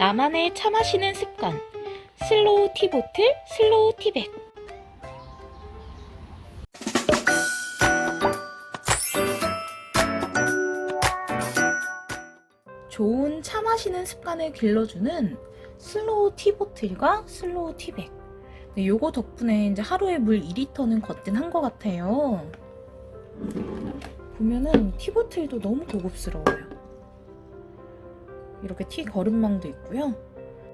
나만의 차 마시는 습관. 슬로우 티보틀 슬로우 티백. 좋은 차 마시는 습관을 길러주는 슬로우 티보틀과 슬로우 티백. 네, 요거 덕분에 이제 하루에 물 2리터는 거뜬한 것 같아요. 보면은 티보틀도 너무 고급스러워요 이렇게 티 거름망도 있고요.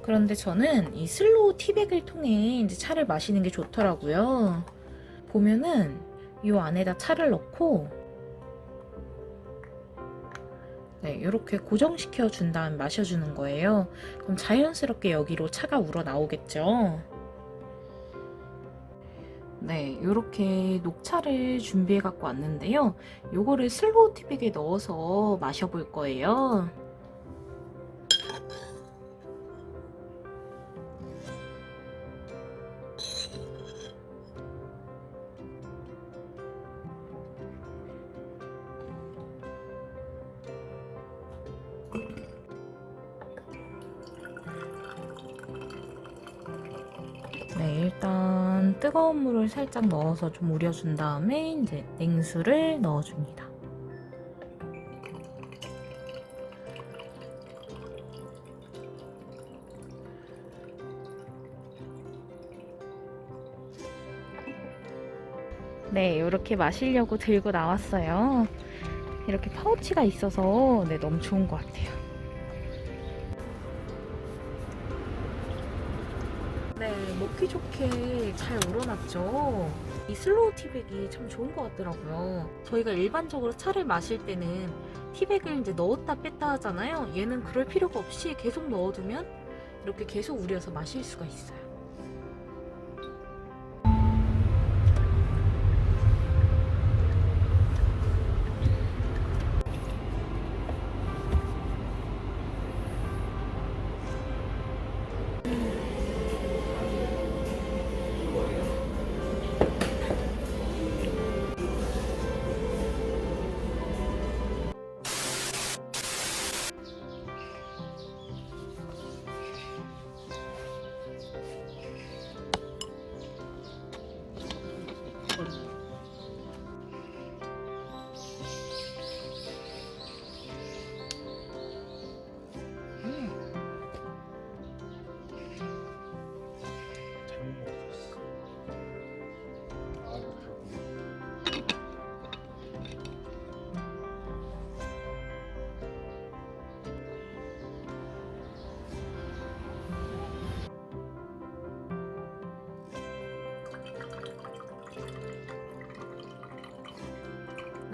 그런데 저는 이 슬로우 티백을 통해 이제 차를 마시는 게 좋더라고요. 보면은 이 안에다 차를 넣고 네, 이렇게 고정시켜 준 다음 마셔주는 거예요. 그럼 자연스럽게 여기로 차가 우러 나오겠죠. 네, 이렇게 녹차를 준비해 갖고 왔는데요. 요거를 슬로우 티백에 넣어서 마셔볼 거예요. 네, 일단 뜨거운 물을 살짝 넣어서 좀 우려준 다음에 이제 냉수를 넣어줍니다. 네, 이렇게 마시려고 들고 나왔어요. 이렇게 파우치가 있어서 네, 너무 좋은 것 같아요. 네, 먹기 좋게 잘 우러났죠. 이 슬로우 티백이 참 좋은 것 같더라고요. 저희가 일반적으로 차를 마실 때는 티백을 이제 넣었다 뺐다 하잖아요. 얘는 그럴 필요가 없이 계속 넣어두면 이렇게 계속 우려서 마실 수가 있어요.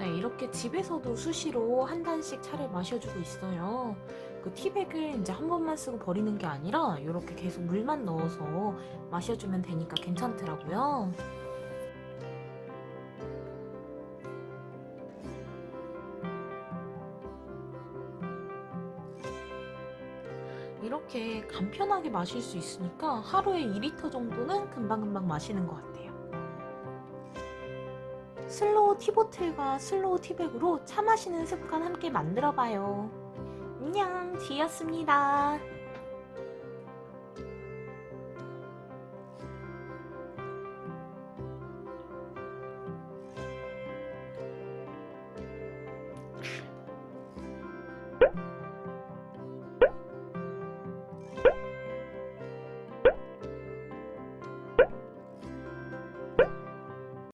네, 이렇게 집에서도 수시로 한 잔씩 차를 마셔주고 있어요. 그 티백을 이제 한 번만 쓰고 버리는 게 아니라 이렇게 계속 물만 넣어서 마셔주면 되니까 괜찮더라고요. 이렇게 간편하게 마실 수 있으니까 하루에 2리터 정도는 금방금방 마시는 것 같아요. 슬로우 티보틀과 슬로우 티백으로 차 마시는 습관 함께 만들어봐요. 안녕, 지였습니다.